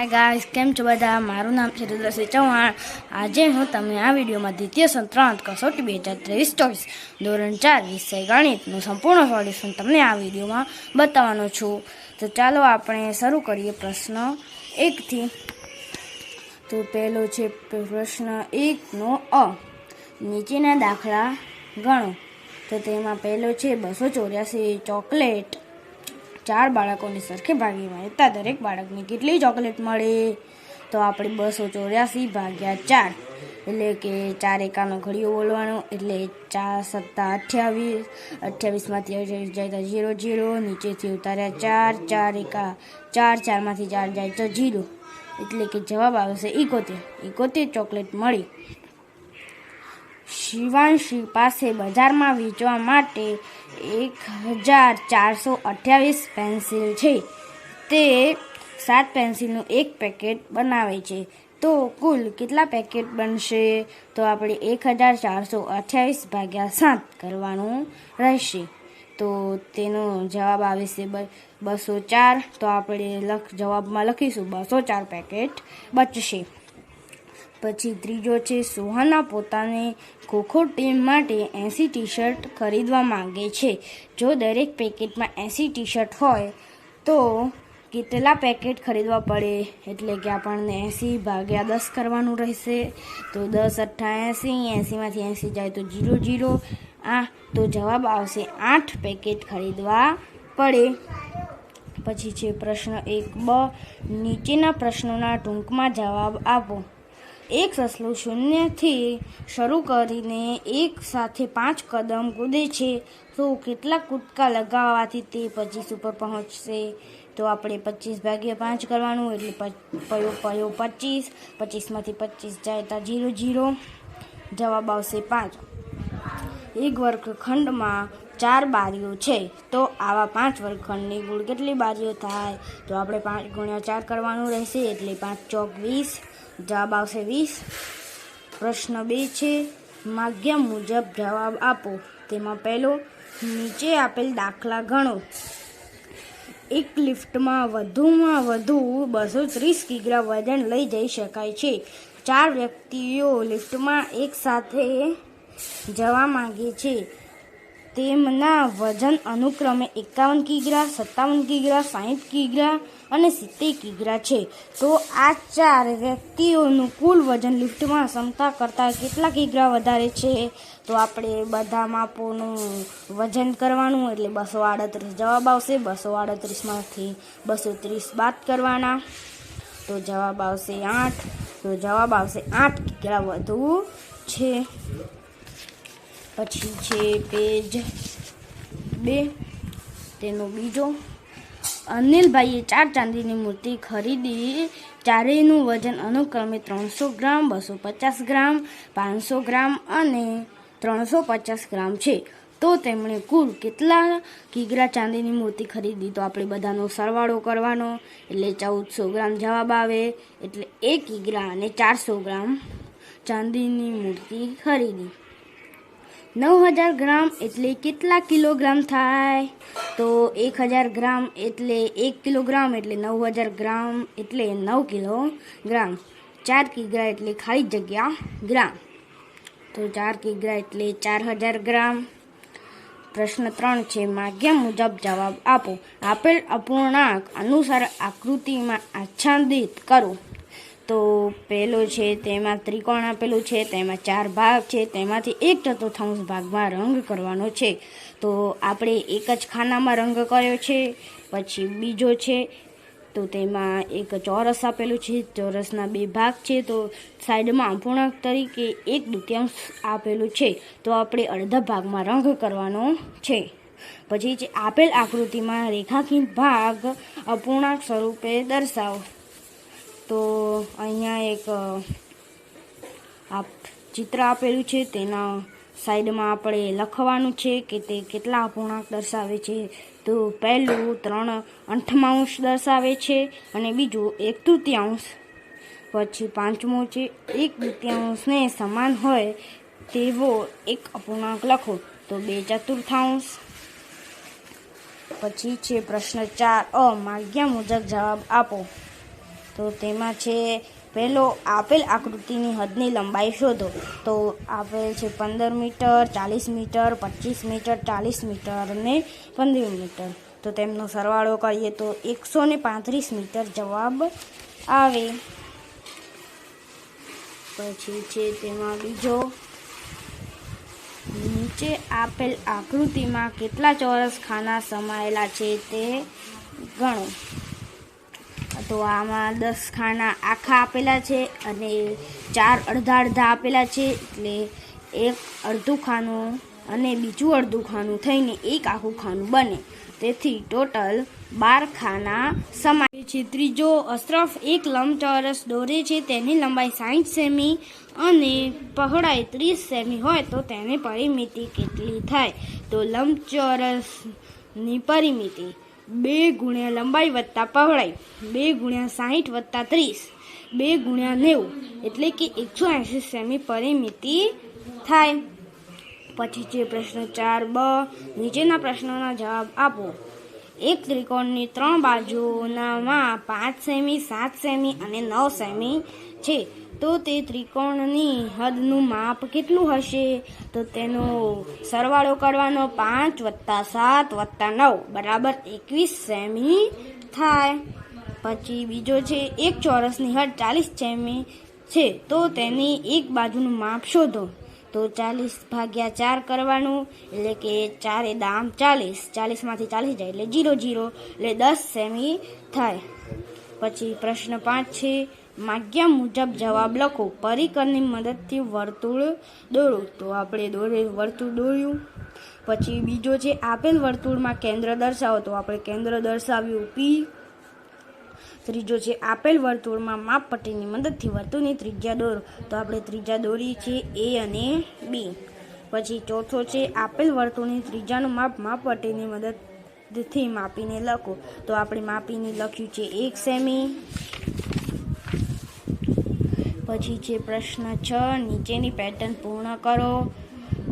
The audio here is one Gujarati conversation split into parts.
હાય ગાઈસ કેમ છો બધા? મારું નામ છે રુદ્રસિંહ ચૌહાણ. આજે હું તમને આ વિડીયોમાં દ્વિતીય સંત્રાંત કસોટી બે હજાર ત્રેવીસ ચોવીસ ધોરણ ચાર વિષય ગણિતનું સંપૂર્ણ સોલ્યુશન તમને આ વિડીયોમાં બતાવવાનો છું. તો ચાલો આપણે શરૂ કરીએ પ્રશ્ન એકથી. તો પહેલો છે પ્રશ્ન એકનો અ. નીચેના દાખલા ગણો. તો તેમાં પહેલો છે બસો ચોર્યાસી ચોકલેટ. ચાર બાળકોને સરખે ભાગી વહેતા દરેક બાળકને કેટલી ચોકલેટ મળે? તો આપણે બસો ચોર્યાસી ભાગ્યા ચાર. એટલે કે ચાર એકાનો ઘડીઓ બોલવાનો, એટલે ચાર સત્તા અઠ્યાવીસ. અઠ્યાવીસમાંથી અઠ્યાવીસ જાય તો ઝીરો ઝીરો. નીચેથી ઉતાર્યા ચાર ચાર એકા, ચાર, ચારમાંથી ચાર જાય તો ઝીરો. એટલે કે જવાબ આવશે ઇકોતેર ઇકોતેર ચોકલેટ મળી. શિવાંશી પાસે બજારમાં વેચવા માટે એક હજાર ચારસો અઠ્યાવીસ પેન્સિલ છે. તે સાત પેન્સિલનું એક પેકેટ બનાવે છે. તો કુલ કેટલા પેકેટ બનશે? તો આપણે એક હજાર ચારસો અઠ્યાવીસ ભાગ્યા સાત કરવાનું રહેશે. તો તેનો જવાબ આવે છે બસો ચાર. તો આપણે લખ, જવાબમાં લખીશું, બસો ચાર પેકેટ બચશે. પછી ત્રીજો છે, સોહાના પોતાને ખોખો ટીમ માટે એંસી ટી શર્ટ ખરીદવા માંગે છે. જો દરેક પેકેટમાં એંસી ટી શર્ટ હોય, તો કેટલા પેકેટ ખરીદવા પડે? એટલે કે આપણને એંસી ભાગ્યા દસ કરવાનું રહેશે. તો દસ, અઠ્ઠા, એંસી, એંસીમાંથી એંસી જાય તો જીરો જીરો. આ, તો જવાબ આવશે આઠ પેકેટ ખરીદવા પડે. પછી છે પ્રશ્ન એક બ. નીચેના પ્રશ્નોના ટૂંકમાં જવાબ આપો. એક સસલું શૂન્યથી શરૂ કરીને એક સાથે પાંચ કદમ કૂદે છે. તો કેટલા કૂદકા લગાવવાથી તે પચીસ ઉપર પહોંચશે. તો આપણે પચીસ ભાગ્યા પાંચ કરવાનું એટલે પયો પયો પચીસ, પચીસમાંથી પચીસ જાય તો જીરો જીરો. જવાબ આવશે પાંચ. એક વર્ગખંડમાં ચાર બારીઓ છે. તો આવા પાંચ વર્ગખંડની કુલ કેટલી બારીઓ થાય? તો આપણે પાંચ ગુણ્યા ચાર કરવાનું રહેશે એટલે પાંચ ચોક વીસ. જવાબ આવશે વીસ. પ્રશ્ન બે છે, માગ્યા મુજબ જવાબ આપો. તેમાં પહેલો, નીચે આપેલ દાખલા ગણો. એક લિફ્ટમાં વધુમાં વધુ બસો ત્રીસ કિગ્રા વજન લઈ જઈ શકાય છે. ચાર વ્યક્તિઓ લિફ્ટમાં એકસાથે જવા માગે છે. તેમના વજન અનુક્રમે એકાવન કિગ્રા, સત્તાવન કિગ્રા, સાહીઠ કિગ્રા અને સિત્તેર કિગ્રા છે. તો આ ચાર વ્યક્તિઓનું કુલ વજન લિફ્ટમાં ક્ષમતા કરતાં કેટલા કિગ્રા વધારે છે? તો આપણે બધા માપોનું વજન કરવાનું એટલે બસો આડત્રીસ જવાબ આવશે. બસો આડત્રીસમાંથી બસો ત્રીસ બાદ કરવાના. તો જવાબ આવશે આઠ. તો જવાબ આવશે આઠ કિગ્રા વધુ છે. પછી છે પેજ બે, તેનો બીજો. અનિલભાઈએ ચાર ચાંદીની મૂર્તિ ખરીદી. ચારેયનું વજન અનુક્રમે ત્રણસો ગ્રામ, બસો પચાસ ગ્રામ, પાંચસો ગ્રામ અને ત્રણસો પચાસ ગ્રામ છે. તો તેમણે કુલ કેટલા કિગ્રા ચાંદીની મૂર્તિ ખરીદી? તો આપણે બધાનો સરવાળો કરવાનો. એટલે ચૌદસો ગ્રામ જવાબ આવે. એટલે એક કિગ્રા અને ચારસો ગ્રામ ચાંદીની મૂર્તિ ખરીદી. નવ હજાર ગ્રામ એટલે કેટલા કિલોગ્રામ થાય? તો એક હજાર ગ્રામ એટલે એક કિલોગ્રામ એટલે નવ હજાર ગ્રામ એટલે નવ કિલો ગ્રામ ચાર કિગ્રા એટલે ખાલી જગ્યા ગ્રામ. તો ચાર કિગ્રા એટલે ચાર હજાર ગ્રામ. પ્રશ્ન ત્રણ છે, માગ્યા મુજબ જવાબ આપો. આપેલ અપૂર્ણાંક અનુસાર આકૃતિમાં આચ્છાદિત કરો. તો પહેલો છે, તેમાં ત્રિકોણ આપેલું છે, તેમાં ચાર ભાગ છે, તેમાંથી એક ચતુર્થાંશ ભાગમાં રંગ કરવાનો છે. તો આપણે એક જ ખાનામાં રંગ કર્યો છે, પછી બીજો છે, તો તેમાં એક ચોરસ આપેલું છે, ચોરસના બે ભાગ છે, તો સાઈડમાં અપૂર્ણાંક તરીકે એક દૃત્યાંશ આપેલું છે. તો આપણે અડધા ભાગમાં રંગ કરવાનો છે. પછી જે આપેલ આકૃતિમાં રેખાંકિત ભાગ અપૂર્ણાંક સ્વરૂપે દર્શાવો. તો અહીંયા એક આ ચિત્ર આપેલું છે, તેના સાઈડમાં આપણે લખવાનું છે કે તે કેટલા અપૂર્ણાંક દર્શાવે છે. તો પહેલું ત્રણ અંઠમાંશ દર્શાવે છે અને બીજું એક તૃતીયાંશ. પછી પાંચમું છે, એક તૃતીયાંશને સમાન હોય તેવો એક અપૂર્ણાંક લખો. તો બે ચતુર્થાંશ. પછી છે પ્રશ્ન ચાર, અ, માગ્યા મુજબ જવાબ આપો. તો તેમાં છે પહેલો આપેલ આકૃતિની હદની લંબાઈ શોધો. તો આપેલ છે પંદર મીટર, ચાલીસ મીટર, પચીસ મીટર, ચાલીસ મીટર અને પંદર મીટર. તો તેમનો સરવાળો કરીએ તો એકસો ને પાંત્રીસ મીટર જવાબ આવે. પછી છે તેમાં બીજો. નીચે આપેલ આકૃતિમાં કેટલા ચોરસ ખાના સમાયેલા છે તે ગણો. તો આમાં દસ ખાના આખા આપેલા છે અને ચાર અડધા અડધા આપેલા છે એટલે એક અડધું ખાનું અને બીજું અડધું ખાનું થઈને એક આખું ખાનું બને. તેથી ટોટલ બાર ખાના સમાય છે. ત્રીજો અશરફ એક લંબચોરસ દોરે છે, તેની લંબાઈ સાઠ સેમી અને પહોળાઈ ત્રીસ સેમી હોય તો તેની પરિમિતિ કેટલી થાય? તો લંબચોરસની પરિમિતિ બે ગુણ્યા લંબાઈ વત્તા પહોળાઈ, બે ગુણ્યા સાહીઠ વત્તા ત્રીસ, બે ગુણ્યા નેવું, એટલે કે એકસો એંશી સેમી પરિમિતિ થાય. પછી છે પ્રશ્ન ચાર બ, નીચેના પ્રશ્નોના જવાબ આપો. એક ત્રિકોણની ત્રણ બાજુનામાં પાંચ સેમી, સાત સેમી અને નવ સેમી છે. તો તે ત્રિકોણની હદનું માપ કેટલું હશે? તો તેનો સરવાળો કરવાનો પાંચ વત્તા સાત વત્તા નવ, બરાબર એકવીસ સેમી થાય. પછી બીજો છે, એક ચોરસની હદ ચાલીસ સેમી છે, તો તેની એક બાજુનું માપ શોધો. તો ચાલીસ ભાગ્યા ચાર કરવાનું, એટલે કે ચારે દામ ચાલીસ. ચાલીસમાંથી ચાલીસ જાય, એટલે જીરો જીરો, એટલે દસ સેમી થાય. પછી પ્રશ્ન પાંચ છે માગ્યા મુજબ જવાબ લખો. પરિકરની મદદથી વર્તુળ દોરો. તો આપણે દોરે, વર્તુળ દોર્યું. પછી બીજો છે, આપેલ વર્તુળમાં કેન્દ્ર દર્શાવો. તો આપણે કેન્દ્ર દર્શાવ્યું. પી ત્રીજો છે, આપેલ વર્તુળમાં માપપટ્ટીની મદદથી વર્તુળની ત્રિજ્યા દોરો. તો આપણે ત્રિજ્યા દોરી છે એ અને બી પછી ચોથો છે, આપેલ વર્તુળની ત્રિજ્યાનું માપ માપપટ્ટીની મદદથી માપીને લખો. તો આપણે માપીને લખ્યું છે, એક સેમી. પછી છે પ્રશ્ન છ, નીચેની પેટર્ન પૂર્ણ કરો.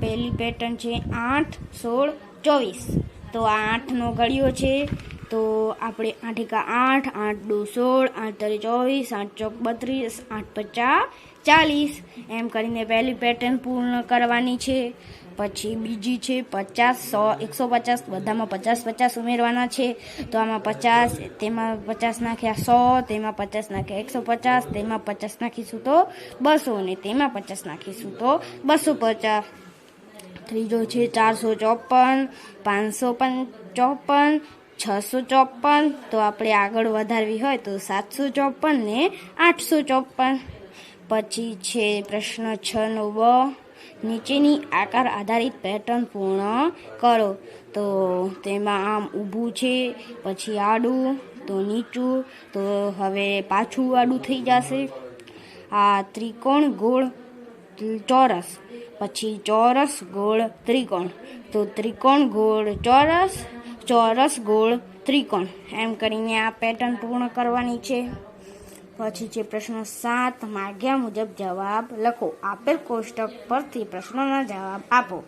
પહેલી પેટર્ન છે આઠ, સોળ, ચોવીસ. તો આ આઠનો ઘડિયો છે. તો આપણે આઠ એકા આઠ આઠ દો સોળ, આઠ તરી ચોવીસ, આઠ ચોક બત્રીસ, આઠ પચાસ, ચાલીસ. એમ કરીને પહેલી પેટર્ન પૂર્ણ કરવાની છે. પછી બીજી છે પચાસ, સો, એકસો પચાસ, બધામાં પચાસ પચાસ ઉમેરવાના છે. તો આમાં પચાસ, તેમાં પચાસ નાખ્યા સો, તેમાં પચાસ નાખ્યા એકસો પચાસ, તેમાં પચાસ નાખીશું તો બસો અને તેમાં પચાસ નાખીશું તો બસો પચાસ. ત્રીજો છે ચારસો ચોપન, પાંચસો પણ ચોપન, છસો ચોપન. તો આપણે આગળ વધારવી હોય તો સાતસો ચોપન ને આઠસો ચોપન. પછી છે પ્રશ્ન છ નો બ નીચેની આકાર આધારિત પેટર્ન પૂર્ણ કરો. તો તેમાં આમ ઊભું છે, પછી આડું, તો નીચું, તો હવે પાછું આડું થઈ જશે. આ ત્રિકોણ ગોળ ચોરસ, પછી ચોરસ ગોળ ત્રિકોણ. તો ત્રિકોણ ગોળ ચોરસ ચોરસ ગોળ ત્રિકોણ. એમ કરીને આ પેટર્ન પૂર્ણ કરવાની છે. પછી છે પ્રશ્ન સાત માગ્યા મુજબ જવાબ લખો. આપેલ કોષ્ટક પરથી પ્રશ્નોના જવાબ આપો.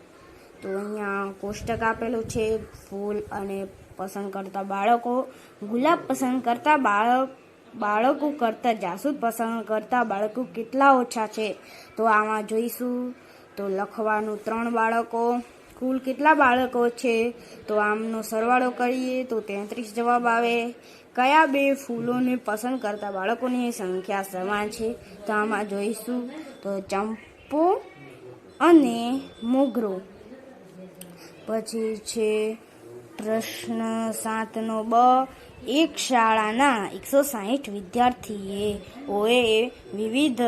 તો અહીંયા કોષ્ટક આપેલું છે, ફૂલ અને પસંદ કરતા બાળકો, ગુલાબ પસંદ કરતા બાળક, બાળકો કરતાં જાસૂદ પસંદ કરતા બાળકો કેટલા ઓછા છે? તો આમાં જોઈશું. તો લખવાનું ત્રણ બાળકો. કુલ કેટલા બાળકો છે? તો આમનો સરવાળો કરીએ તો તેત્રીસ જવાબ આવે. કયા બે ફૂલોને પસંદ કરતા બાળકોની સંખ્યા સમાન છે? તો આમાં જોઈશું. તો ચંપો અને મોગરો. પછી છે પ્રશ્ન સાતનો બ. એક શાળાના એકસો સાહીઠ વિદ્યાર્થીએ ઓએ વિવિધ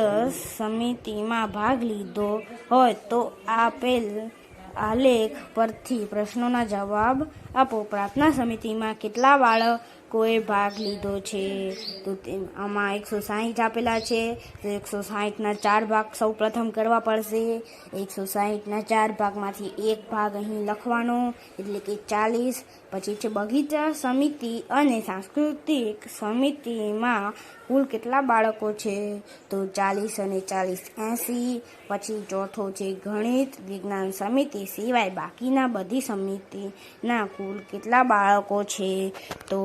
સમિતિમાં ભાગ લીધો હોય તો આપેલ આલેખ પરથી પ્રશ્નોના જવાબ આપો. પ્રાર્થના સમિતિમાં કેટલા બાળકોએ ભાગ લીધો છે? તો આમાં એકસો સાહીઠ આપેલા છે. તો એકસો સાહીઠના ચાર ભાગ સૌ પ્રથમ કરવા પડશે. એકસો સાહીઠના ચાર ભાગમાંથી એક ભાગ અહીં લખવાનો, એટલે કે ચાલીસ. પછી છે બગીચા સમિતિ અને સાંસ્કૃતિક સમિતિમાં કુલ કેટલા બાળકો છે? તો ચાલીસ અને ચાલીસ એંસી, પછી ચોથો છે ગણિત, વિજ્ઞાન સમિતિ સિવાય બાકીના બધી સમિતિના કુલ કેટલા બાળકો છે? તો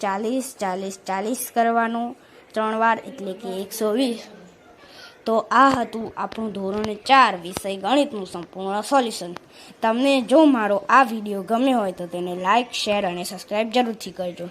ચાલીસ ચાલીસ ચાલીસ કરવાનું, ત્રણ વાર એટલે કે એકસો વીસ. તો આ હતું આપણું ધોરણ ચાર વિષય ગણિતનું સંપૂર્ણ સોલ્યુશન. તમને જો મારો આ વીડિયો ગમ્યો હોય તો તેને લાઇક શેર અને સબસ્ક્રાઈબ જરૂરથી કરજો.